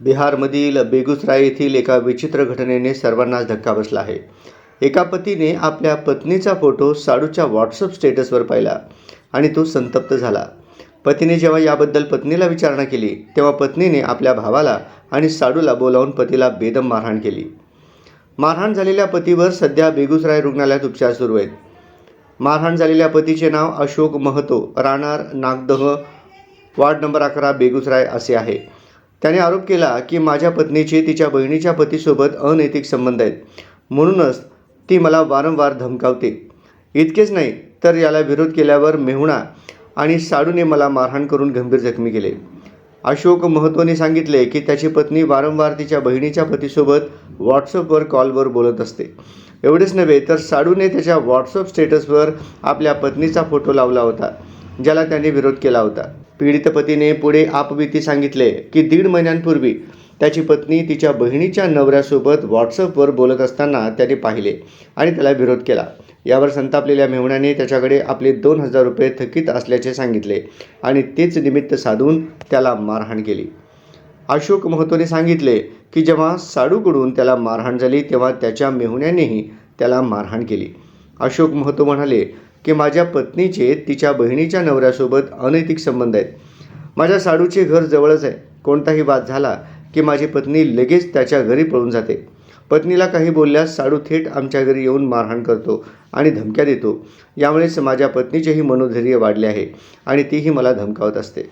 बिहारमधील बेगुसराय येथील एका विचित्र घटनेने सर्वांनाच धक्का बसला आहे. एका पतीने आपल्या पत्नीचा फोटो साडूच्या व्हॉट्सअप स्टेटसवर पाहिला आणि तो संतप्त झाला. पतीने जेव्हा याबद्दल पत्नीला विचारणा केली तेव्हा पत्नीने आपल्या भावाला आणि साडूला बोलावून पतीला बेदम मारहाण केली. मारहाण झालेल्या पतीवर सध्या बेगुसराय रुग्णालयात उपचार सुरू आहेत. मारहाण झालेल्या पतीचे नाव अशोक महतो राहणार नागदह वार्ड नंबर अकरा बेगुसराय असे आहे. त्याने आरोप केला की माझ्या पत्नीचे तिच्या बहिणीच्या पतीसोबत अनैतिक संबंध आहेत. म्हणूनच ती मला वारंवार धमकावते. इतकेच नाही तर याला विरोध केल्यावर मेहुणा आणि साडूने मला मारहाण करून गंभीर जखमी केले. अशोक महतोने सांगितले की त्याची पत्नी वारंवार तिच्या बहिणीच्या पतीसोबत व्हॉट्सअपवर कॉलवर बोलत असते. एवढेच नव्हे तर साडूने त्याच्या व्हॉट्सअप स्टेटसवर आपल्या पत्नीचा फोटो लावला होता. ज्याला त्याने विरोध केला होता. पीडित पतीने पुढे आपबीती सांगितले की दीड महिन्यांपूर्वी त्याची पत्नी तिच्या बहिणीच्या नवऱ्यासोबत व्हॉट्सअपवर बोलत असताना त्याने पाहिले आणि त्याला विरोध केला. यावर संतापलेल्या मेहुण्याने त्याच्याकडे आपले दोन हजार रुपये थकीत असल्याचे सांगितले आणि तेच निमित्त साधून त्याला मारहाण केली. अशोक महतोने सांगितले की जेव्हा साडूकडून त्याला मारहाण झाली तेव्हा त्याच्या मेहुण्यानेही त्याला मारहाण केली. अशोक महतो म्हणाले की माझ्या पत्नीचे तिच्या बहिणीच्या नवऱ्यासोबत अनैतिक संबंध आहेत. माझ्या साडूचे घर जवळच आहे. कोणताही वाद झाला की माझी पत्नी लगेच त्याच्या घरी पळून जाते. पत्नीला काही बोलल्यास साडू थेट आमच्या घरी येऊन मारहाण करतो आणि धमक्या देतो. यामुळेच माझ्या पत्नीचेही मनोधैर्य वाढले आहे आणि तीही मला धमकावत असते.